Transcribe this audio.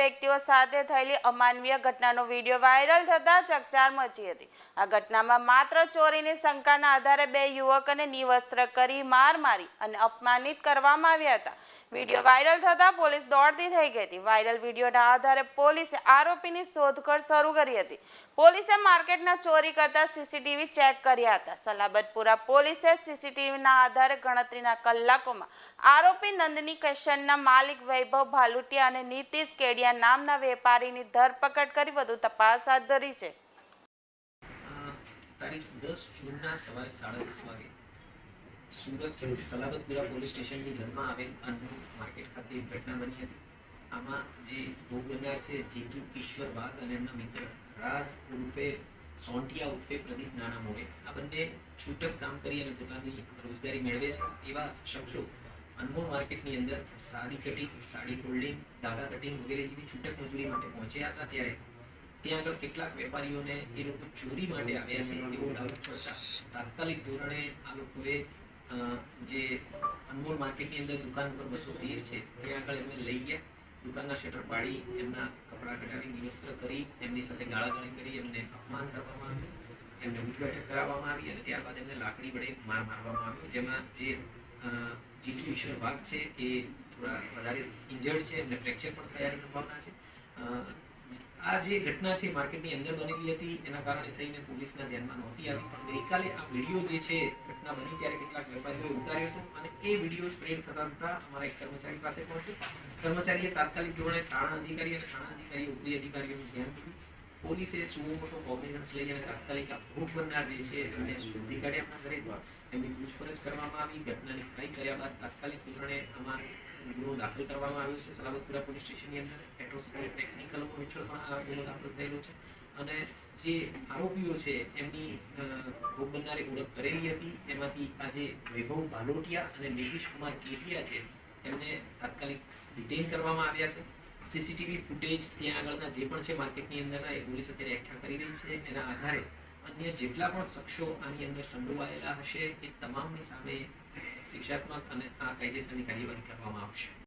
વ્યક્તિઓ સાથે થયેલી અમાનવીય ઘટનાનો વીડિયો વાયરલ થતાં ચકચાર મચી હતી. આ ઘટનામાં માત્ર ચોરીની શંકાના આધારે બે યુવકોને નિવસ્ત્ર કરી માર મારી અને અપમાનિત કરવામાં આવ્યા હતા. વીડિયો વાયરલ થતાં પોલીસ દોડતી થઈ ગઈ હતી. વાયરલ વિડીયોના આધારે પોલીસે આરોપીની શોધખોળ શરૂ કરી હતી. પોલીસે માર્કેટના ચોરી કરતા સીસીટીવી ચેક કર્યા હતા. સલાબતપુરા પોલીસે સીસીટીવીના આધારે ગણતરીના કલાકોમાં આરોપી નંદની કિશનના માલિક વૈભવ ભાલુટિયા અને નીતિશ કેડિયા નામના વેપારીની ધરપકડ કરી વધુ તપાસ હાથ ધરી છે. તારીખ દસ જૂનના સવારે સાડા દસ વાગે સુરત સલાબતપુરા પોલીસ સ્ટેશનની હદમાં આવેલ અન્નુ માર્કેટ ખાતે ઘટના બની હતી. આમાં જે ભોગ બન્યા છે, જીતુ ઈશ્વર વાઘ અને એમના મિત્ર રાજ ઉર્ફે સોંટિયા ઉર્ફે પ્રદીપ નાના મોડે આ બંને છૂટક કામ કરી અને પોતાની રોજગારી મેળવે છે એવા શખ્સો અનમોલ માર્કેટની અંદર સાડી કટિંગ સાડી ફોલ્ડિંગ ધાગા કટિંગ વગેરે જેવી છૂટક મજૂરી માટે પહોંચ્યા હતા ત્યારે ત્યાં આગળ કેટલાક વેપારીઓને એ લોકો ચોરી માટે આવ્યા છે એવો દાવો કરતા તાત્કાલિક ધોરણે આ લોકોએ જે અનમોલ માર્કેટની અંદર દુકાન નંબર બસો તેર છે ત્યાં આગળ એમને લઈ ગયા, દુકાનના શટર પાડી, એમના કપડાં કઢાવી નિવસ્ત્ર કરી, એમની સાથે ગાળાગાળી કરી, એમને અપમાન કરવામાં આવ્યું, એમને ઉઠબેઠક કરાવવામાં આવી અને ત્યારબાદ એમને લાકડી વડે માર મારવામાં આવ્યો, જેમાં જે જીતુ ઈશ્વર વાઘ છે એ થોડા વધારે ઇન્જર્ડ છે, એમને ફ્રેક્ચર પણ થયાની સંભાવના છે. આ જે ઘટના છે માર્કેટની અંદર બનેલી હતી, એના કારણે થઈને પોલીસના ધ્યાનમાં નહોતી આવી. પણ ગઈકાલે આ વીડિયો જે છે, ઘટના બની ત્યારે કેટલાક વેપારીઓએ ઉતાર્યો હતો અને એ વીડિયો સ્પ્રેડ થતા થતા અમારા એક કર્મચારી પાસે પહોંચ્યો. કર્મચારીએ તાત્કાલિક ધોરણે થાણા અધિકારી અને થાણા અધિકારી ઉપરી અધિકારીઓનું ધ્યાન દીધું પોલીસે શું મોટો ઓર્ડિનન્સ લઈને તાત્કાલિક ભૂખ બનનાર જે છે એમને શોધી કાઢ્યા આપણા ઘરે એમની પૂછપરછ કરવામાં આવી. ઘટનાને કંઈ કર્યા બાદ તાત્કાલિક ધોરણે અમારે ગુનો દાખલ કરવામાં આવ્યો છે. સલામતપુરા પોલીસ સ્ટેશનની અંદર એટ્રોસિટી ટેકનિકલ હેઠળ પણ આ ગુનો દાખલ થયેલો છે. અને જે આરોપીઓ છે એમની ભોગ બનનારે ઓળખ કરેલી હતી. એમાંથી આજે વૈભવ ભાલોટિયા અને નીતિશ કુમાર કેટિયા છે. એમને તાત્કાલિક ડિટેન કરવામાં આવ્યા છે. સીસીટીવી ફૂટેજ ત્યાં આગળના જે પણ છે માર્કેટની અંદરના એ પોલીસ અત્યારે એકઠા કરી રહી છે. એના આધારે અન્ય જેટલા પણ શખ્સો આની અંદર સંડોવાયેલા હશે, એ તમામની સામે શિક્ષાત્મક અને આ કાયદેસરની કાર્યવાહી કરવામાં આવશે.